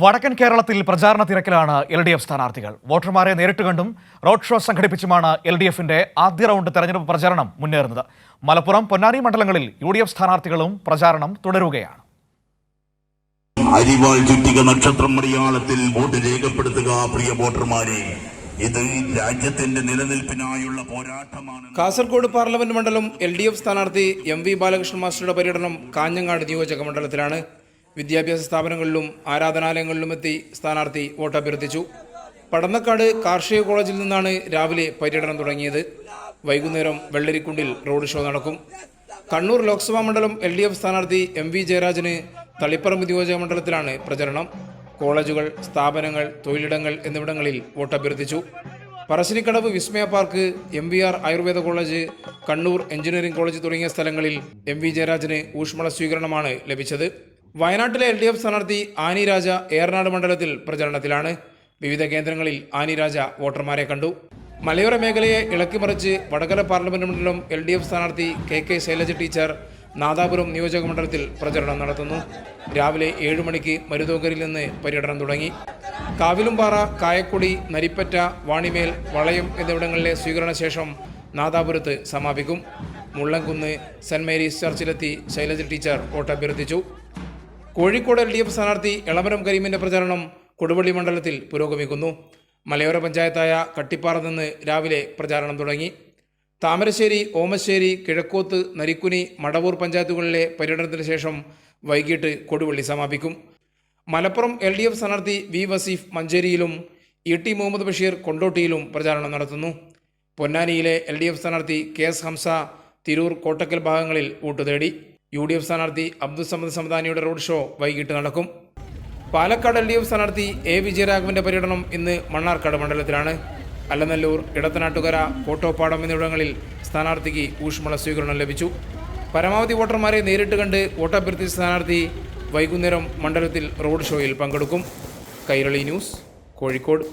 വടക്കൻ കേരളത്തിൽ പ്രചാരണ തിരക്കിലാണ് എൽ ഡി എഫ് സ്ഥാനാർത്ഥികൾ. വോട്ടർമാരെ നേരിട്ട് കണ്ടും റോഡ് ഷോ സംഘടിപ്പിച്ചുമാണ് എൽ ഡി എഫിന്റെ ആദ്യ റൗണ്ട് തെരഞ്ഞെടുപ്പ് പ്രചാരണം മുന്നേറുന്നത്. മലപ്പുറം പൊന്നാനി മണ്ഡലങ്ങളിൽ യു ഡി എഫ് സ്ഥാനാർത്ഥികളും പ്രചാരണം തുടരുകയാണ്. അരിവാൾ ചുറ്റിക നക്ഷത്രം മലയാളത്തിൽ വോട്ട് രേഖപ്പെടുത്തുക പ്രിയ വോട്ടർമാരെ. ഇത് രാജ്യത്തിന്റെ നിലനിൽപ്പിനായുള്ള പോരാട്ടമാണ്. കാസർഗോഡ് പാർലമെന്റ് മണ്ഡലം എൽ ഡി എഫ് സ്ഥാനാർത്ഥി എം വി ബാലകൃഷ്ണൻ മാസ്റ്ററുടെ പര്യടനം കാഞ്ഞങ്ങാട് നിയോജക മണ്ഡലത്തിലാണ്. വിദ്യാഭ്യാസ സ്ഥാപനങ്ങളിലും ആരാധനാലയങ്ങളിലും എത്തി സ്ഥാനാർത്ഥി വോട്ടഭ്യർത്ഥിച്ചു പടന്നക്കാട് കാർഷിക കോളേജിൽ നിന്നാണ് രാവിലെ പര്യടനം തുടങ്ങിയത്. വൈകുന്നേരം വെള്ളരിക്കുണ്ടിൽ റോഡ് ഷോ നടക്കും. കണ്ണൂർ ലോക്സഭാ മണ്ഡലം എൽ ഡി എഫ് സ്ഥാനാർത്ഥി എം വി ജയരാജന് തളിപ്പറമ്പ് നിയോജക മണ്ഡലത്തിലാണ് പ്രചരണം. കോളേജുകൾ സ്ഥാപനങ്ങൾ തൊഴിലിടങ്ങൾ എന്നിവിടങ്ങളിൽ വോട്ടഭ്യർത്ഥിച്ചു Parassinikkadavu Vismaya park M V R Ayurveda college Kannur engineering college തുടങ്ങിയ സ്ഥലങ്ങളിൽ എം വി ജയരാജന് ഊഷ്മള സ്വീകരണമാണ് ലഭിച്ചത്. വയനാട്ടിലെ എൽ ഡി എഫ് സ്ഥാനാർത്ഥി ആനി രാജ ഏറനാട് മണ്ഡലത്തിൽ പ്രചരണത്തിലാണ്. വിവിധ കേന്ദ്രങ്ങളിൽ ആനി രാജ വോട്ടർമാരെ കണ്ടു. മലയോര മേഖലയെ ഇളക്കിമറിച്ച് വടകര പാർലമെന്റ് മണ്ഡലം എൽ ഡി എഫ് സ്ഥാനാർത്ഥി K K Shailaja teacher Nadapuram നിയോജക മണ്ഡലത്തിൽ പ്രചരണം നടത്തുന്നു. രാവിലെ ഏഴ് മണിക്ക് മരുതോകരിൽ നിന്ന് പര്യടനം തുടങ്ങി. കാവിലുംപാറ കായക്കുടി നരിപ്പറ്റ വാണിമേൽ വളയം എന്നിവിടങ്ങളിലെ സ്വീകരണ ശേഷം നാദാപുരത്ത് സമാപിക്കും. മുള്ളൻകുന്ന് സെന്റ് മേരീസ് ചർച്ചിലെത്തി ശൈലജ ടീച്ചർ വോട്ടഭ്യർത്ഥിച്ചു. കോഴിക്കോട് എൽ ഡി എഫ് സ്ഥാനാർത്ഥി എളമരം കരീമിന്റെ പ്രചരണം കൊടുവള്ളി മണ്ഡലത്തിൽ പുരോഗമിക്കുന്നു. മലയോര പഞ്ചായത്തായ കട്ടിപ്പാറ നിന്ന് രാവിലെ പ്രചാരണം തുടങ്ങി. താമരശ്ശേരി ഓമശ്ശേരി കിഴക്കോത്ത് നരിക്കുനി മടവൂർ പഞ്ചായത്തുകളിലെ പര്യടനത്തിന് ശേഷം വൈകിട്ട് കൊടുവള്ളി സമാപിക്കും. മലപ്പുറം എൽ ഡി എഫ് സ്ഥാനാർത്ഥി വി വസീഫ് മഞ്ചേരിയിലും ഇ ടി മുഹമ്മദ് ബഷീർ കൊണ്ടോട്ടിയിലും പ്രചാരണം നടത്തുന്നു. പൊന്നാനിയിലെ എൽ ഡി എഫ് സ്ഥാനാർത്ഥി കെ എസ് ഹംസ തിരൂർ കോട്ടക്കൽ ഭാഗങ്ങളിൽ വോട്ട് തേടി. യു ഡി എഫ് സ്ഥാനാർത്ഥി അബ്ദുൽ സമദ് സമദാനിയുടെ റോഡ് ഷോ വൈകിട്ട് നടക്കും. പാലക്കാട് എൽ ഡി എഫ് സ്ഥാനാർത്ഥി എ വിജയരാഘവന്റെ പര്യടനം ഇന്ന് മണ്ണാർക്കാട് മണ്ഡലത്തിലാണ്. അല്ലനല്ലൂർ ഇടത്തനാട്ടുകര കോട്ടോപ്പാടം എന്നിവിടങ്ങളിൽ സ്ഥാനാർത്ഥിക്ക് ഊഷ്മള സ്വീകരണം ലഭിച്ചു. പരമാവധി വോട്ടർമാരെ നേരിട്ട് കണ്ട് വോട്ടഭ്യർത്ഥിച്ച സ്ഥാനാർത്ഥി വൈകുന്നേരം മണ്ഡലത്തിൽ റോഡ് ഷോയിൽ പങ്കെടുക്കും. കൈരളി ന്യൂസ് കോഴിക്കോട്.